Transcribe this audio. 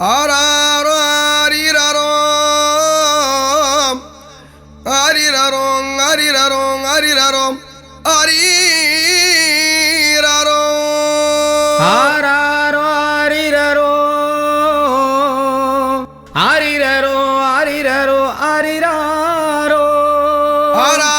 ஆராரோ ஆரிரரோ. ஆரிரரோ ஆரிரரோ ஆரிரரோ. ஆரிரரோ. ஆராரோ ஆரிரரோ. ஆரிரரோ ஆரிரரோ ஆரிராரோ. ஆராரோ